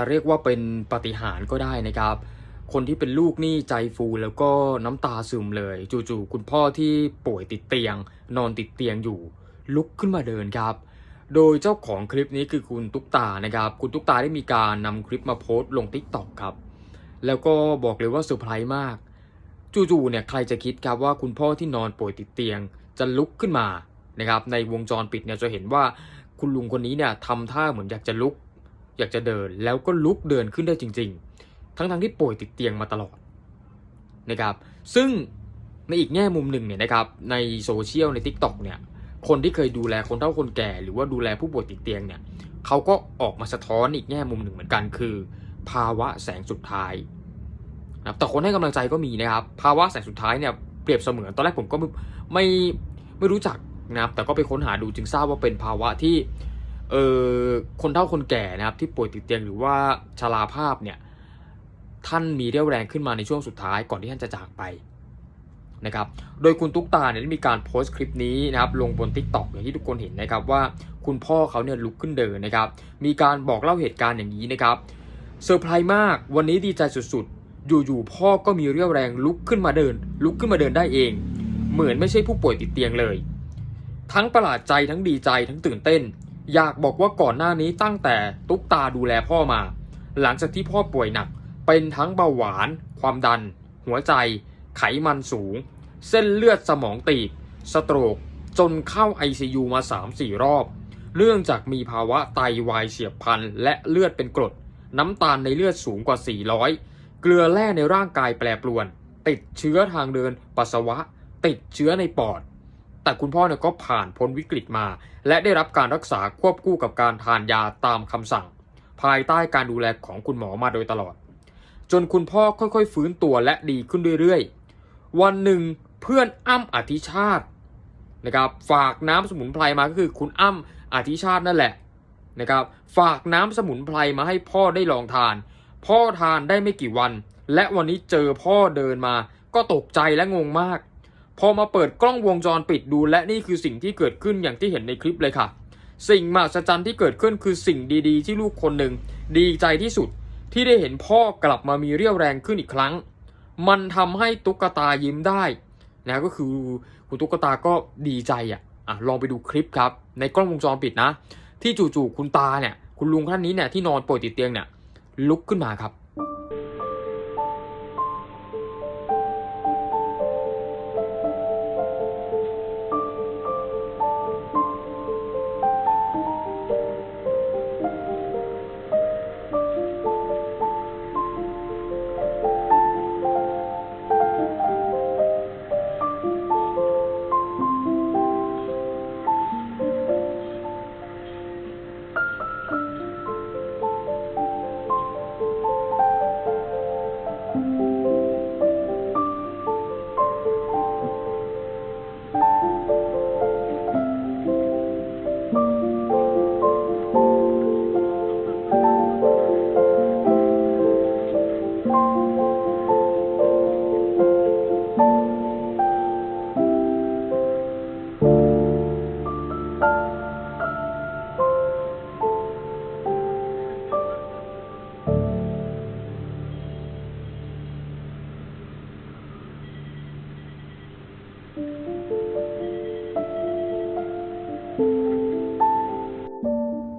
จะเรียกว่าเป็นปฏิหารก็ได้นะครับ คนที่เป็นลูกนี่ใจฟูแล้วก็น้ำตาซึมเลย จู่ๆคุณพ่อที่ป่วยติดเตียง นอนติดเตียงอยู่ ลุกขึ้นมาเดินครับ โดยเจ้าของคลิปนี้คือคุณตุ๊กตานะครับ คุณตุ๊กตาได้มีการนำคลิปมาโพสต์ลง t ิ k t o k ครับ แล้วก็บอกเลยว่าเซอร์ไพรส์มาก จู่ๆเนี่ยใครจะคิดครับว่าคุณพ่อที่นอนป่วยติดเตียง จะลุกขึ้นมานะครับในวงจรปิดเนี่ยจะเห็นว่าคุณลุงคนนี้เนี่ยทำท่าเหมือนอยากจะลุก อยากจะเดินแล้วก็ลุกเดินขึ้นได้จริง ๆ ทั้งๆที่ป่วยติดเตียงมาตลอดนะครับ ซึ่งในอีกแง่มุมหนึ่งเนี่ยนะครับในโซเชียลใน t ิ k t o k เนี่ยคนที่เคยดูแลคนเฒ่าคนแก่ หรือว่าดูแลผู้ป่วยติดเตียงเนี่ยเขาก็ออกมาสะท้อนอีกแง่มุมหนึ่งเหมือนกันคือ ภาวะแสงสุดท้ายนะครับแต่คนให้กำลังใจก็มีนะครับ ภาวะแสงสุดท้ายเนี่ยเปรียบเสมือนตอนแรกผมก็ไม่ไม่ไม่รู้จักนะครับแต่ก็ไปค้นหาดูจึงทราบว่าเป็นภาวะที่ เออคนเฒ่าคนแก่นะครับที่ป่วยติดเตียงหรือว่าชราภาพเนี่ยท่านมีเรี่ยวแรงขึ้นมาในช่วงสุดท้ายก่อนที่ท่านจะจากไปนะครับ โดยคุณตุ๊กตาเนี่ยได้มีการโพสต์คลิปนี้นะครับลงบน t ิ k t o k อย่างที่ทุกคนเห็นนะครับว่าคุณพ่อเขาเนี่ยลุกขึ้นเดินนะครับ มีการบอกเล่าเหตุการณ์อย่างนี้นะครับเซอร์ไพรส์มากวันนี้ดีใจสุดๆ อยู่ๆพ่อก็มีเรี่ยวแรงลุกขึ้นมาเดิน ลุกขึ้นมาเดินได้เอง เหมือนไม่ใช่ผู้ป่วยติดเตียงเลย ทั้งประหลาดใจทั้งดีใจทั้งตื่นเต้น อยากบอกว่าก่อนหน้านี้ตั้งแต่ตุ๊กตาดูแลพ่อมา หลังจากที่พ่อป่วยหนัก เป็นทั้งเบาหวาน ความดัน หัวใจ ไขมันสูง เส้นเลือดสมองตีบ สโตรก จนเข้า ICU มา 3-4 รอบ เนื่องจากมีภาวะไตวายเฉียบพลัน และเลือดเป็นกรด น้ำตาลในเลือดสูงกว่า 400 เกลือแร่ในร่างกายแปรปรวน ติดเชื้อทางเดินปัสสาวะ ติดเชื้อในปอด แต่คุณพ่อเนี่ยก็ผ่านพ้นวิกฤตมา และได้รับการรักษาควบคู่กับการทานยาตามคำสั่ง ภายใต้การดูแลของคุณหมอมาโดยตลอด จนคุณพ่อค่อยๆ ฟื้นตัวและดีขึ้นเรื่อยๆ วันหนึ่งเพื่อนอ้ำอธิชาตินะครับฝากน้ำสมุนไพรมาก็คือคุณอ้ำอธิชาตินั่นแหละนะครับฝากน้ำสมุนไพรมาให้พ่อได้ลองทาน พ่อทานได้ไม่กี่วัน และวันนี้เจอพ่อเดินมา ก็ตกใจและงงมาก พอมาเปิดกล้องวงจรปิดดู และนี่คือสิ่งที่เกิดขึ้นอย่างที่เห็นในคลิปเลยค่ะ สิ่งมหัศจรรย์ที่เกิดขึ้นคือสิ่งดีๆ ที่ลูกคนหนึ่งดีใจที่สุดที่ได้เห็นพ่อกลับมามีเรี่ยวแรงขึ้นอีกครั้ง มันทำให้ตุ๊กตายิ้มได้นะก็คือคุณตุ๊กตาก็ดีใจอะอะลองไปดูคลิปครับ ในกล้องวงจรปิดนะ ที่จู่ๆคุณตาเนี่ย คุณลุงท่านนี้เนี่ยที่นอนป่วยติดเตียงเนี่ยลุกขึ้นมาครับ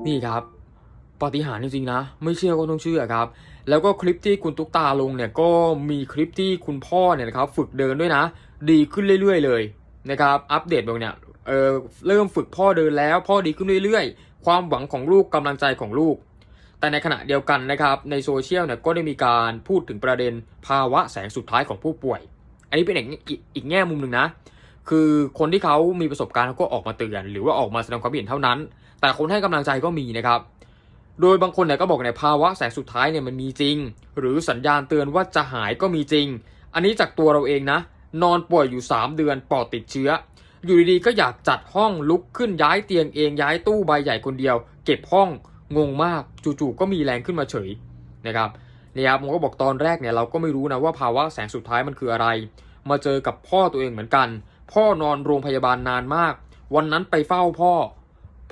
นี่ครับปาฏิหาริย์จริงๆนะ ไม่เชื่อก็ต้องเชื่อครับ แล้วก็คลิปที่คุณตุ๊กตาลงเนี่ยก็มีคลิปที่คุณพ่อเนี่ยนะครับฝึกเดินด้วยนะ ดีขึ้นเรื่อย ๆ เลยนะครับอัปเดตบอกเนี่ยเออเริ่มฝึกพ่อเดินแล้ว พ่อดีขึ้นเรื่อย ๆ ความหวังของลูกกำลังใจของลูก แต่ในขณะเดียวกันนะครับในโซเชียลเนี่ยก็ได้มีการพูดถึงประเด็นภาวะแสงสุดท้ายของผู้ป่วย อันนี้เป็นอีกอีกแง่มุมหนึ่งนะ คือคนที่เขามีประสบการณ์เขาก็ออกมาเตือน หรือว่าออกมาแสดงความเห็นเท่านั้น แต่คนให้กำลังใจก็มีนะครับ โดยบางคนเนี่ยก็บอกในยภาวะแสงสุดท้ายเนี่ยมันมีจริง หรือสัญญาณเตือนว่าจะหายก็มีจริง อันนี้จากตัวเราเองนะ นอนป่วยอยู่ 3 เดือนปอดติดเชื้อ อยู่ดีๆก็อยากจัดห้องลุกขึ้นย้ายเตียงเองย้ายตู้ใบใหญ่คนเดียว เก็บห้องงงมากจู่ๆก็มีแรงขึ้นมาเฉยนะครับนี่ครับผมก็บอกตอนแรกเนี่ยเราก็ไม่รู้นะว่าภาวะแสงสุดท้ายมันคืออะไร มาเจอกับพ่อตัวเองเหมือนกัน พ่อนอนโรงพยาบาลนานมาก วันนั้นไปเฝ้าพ่อ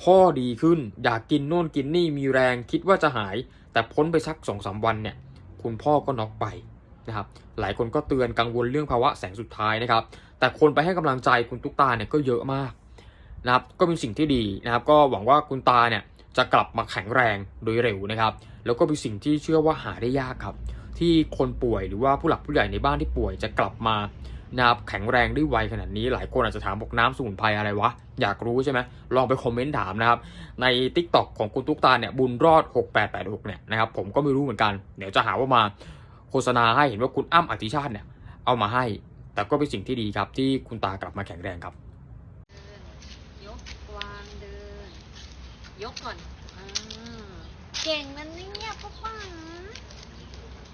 พ่อดีขึ้น อยากกินโน่นกินนี่มีแรงคิดว่าจะหาย แต่พ้นไปสักสองสามวันเนี่ย คุณพ่อก็น็อกไปนะครับ หลายคนก็เตือนกังวลเรื่องภาวะแสงสุดท้ายนะครับ แต่คนไปให้กำลังใจคุณตุ๊กตาเนี่ยก็เยอะมากนะครับ ก็เป็นสิ่งที่ดีนะครับ ก็หวังว่าคุณตาเนี่ยจะกลับมาแข็งแรงโดยเร็วนะครับ แล้วก็เป็นสิ่งที่เชื่อว่าหาได้ยากครับ ที่คนป่วยหรือว่าผู้หลักผู้ใหญ่ในบ้านที่ป่วยจะกลับมา นะครับแข็งแรงได้ไวขนาดนี้หลายคนอาจจะถามบอกน้ำสมุนไพรอะไรวะ อยากรู้ใช่ไหมลองไปคอมเมนต์ถามนะครับ ใน t ิ k t o k ของคุณตุ๊กตาเนี่ยบุญรอด 6886เนี่ยนะครับผมก็ไม่รู้เหมือนกัน เดี๋ยวจะหาว่ามาโฆษณาให้เห็นว่าคุณอ้ำอธิชาติเนี่ยเอามาให้ แต่ก็เป็นสิ่งที่ดีครับที่คุณตากลับมาแข็งแรงครับ ยกวางเดิน ยกก่อนอ่าเก่งมันเนี่ยพ่อป๋า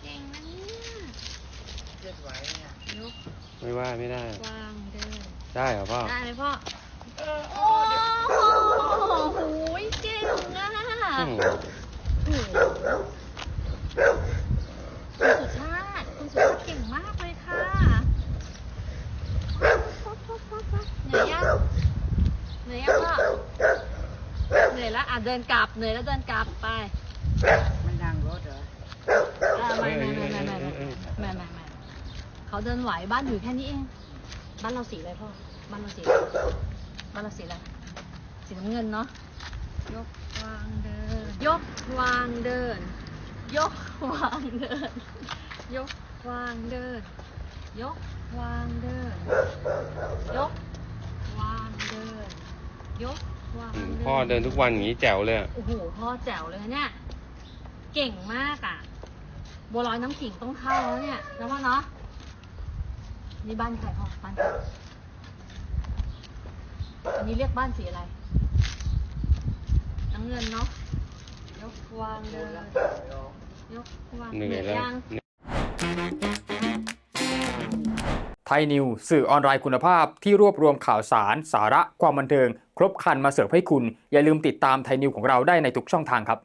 เก่งมันเนี่ย เคลื่อนไหวเนี่ย ยก ไม่ว่าไม่ได้ วางเดินได้เหรอพ่อ ได้ไหมพ่อ โอ้โหเก่งอะอืมโอ้โหคุณสุชาติคุณสุชาติเก่งมากเลยค่ะเหนื่อยยังเหนื่อยยังพ่อเหนื่อยแล้วอะเดินกลับเหนื่อยแล้วเดินกลับไป เขาเดินไหวบ้านอยู่แค่นี้เอง บ้านเราสีอะไรพ่อ บ้านเราสีอะไรบ้านเราสีอะไร สีน้ำเงินเนาะ ยกวางเดิน ยกวางเดิน ยกวางเดิน ยกวางเดิน ยกวางเดิน ยกวางเดิน ยกวางอืมเดิน พ่อเดินทุกวันอย่างนี้แจ๋วเลยอะโอ้โห พ่อแจ๋วเลยเนี่ย เก่งมากอะ บัวลอยน้ำขิงต้องเข้าแล้วเนี่ยนะพ่อเนาะ นี่บ้านใครพ่อบ้านใครอันนี้เรียกบ้านสีอะไร น้ำเงินเนาะ ยกวางเดินยกวางเหนื่อยแล้วยังไทยนิวสื่อออนไลน์คุณภาพที่รวบรวมข่าวสาร สาระความบันเทิง ครบครันมาเสิร์ฟให้คุณ อย่าลืมติดตามไทยนิวของเราได้ในทุกช่องทางครับ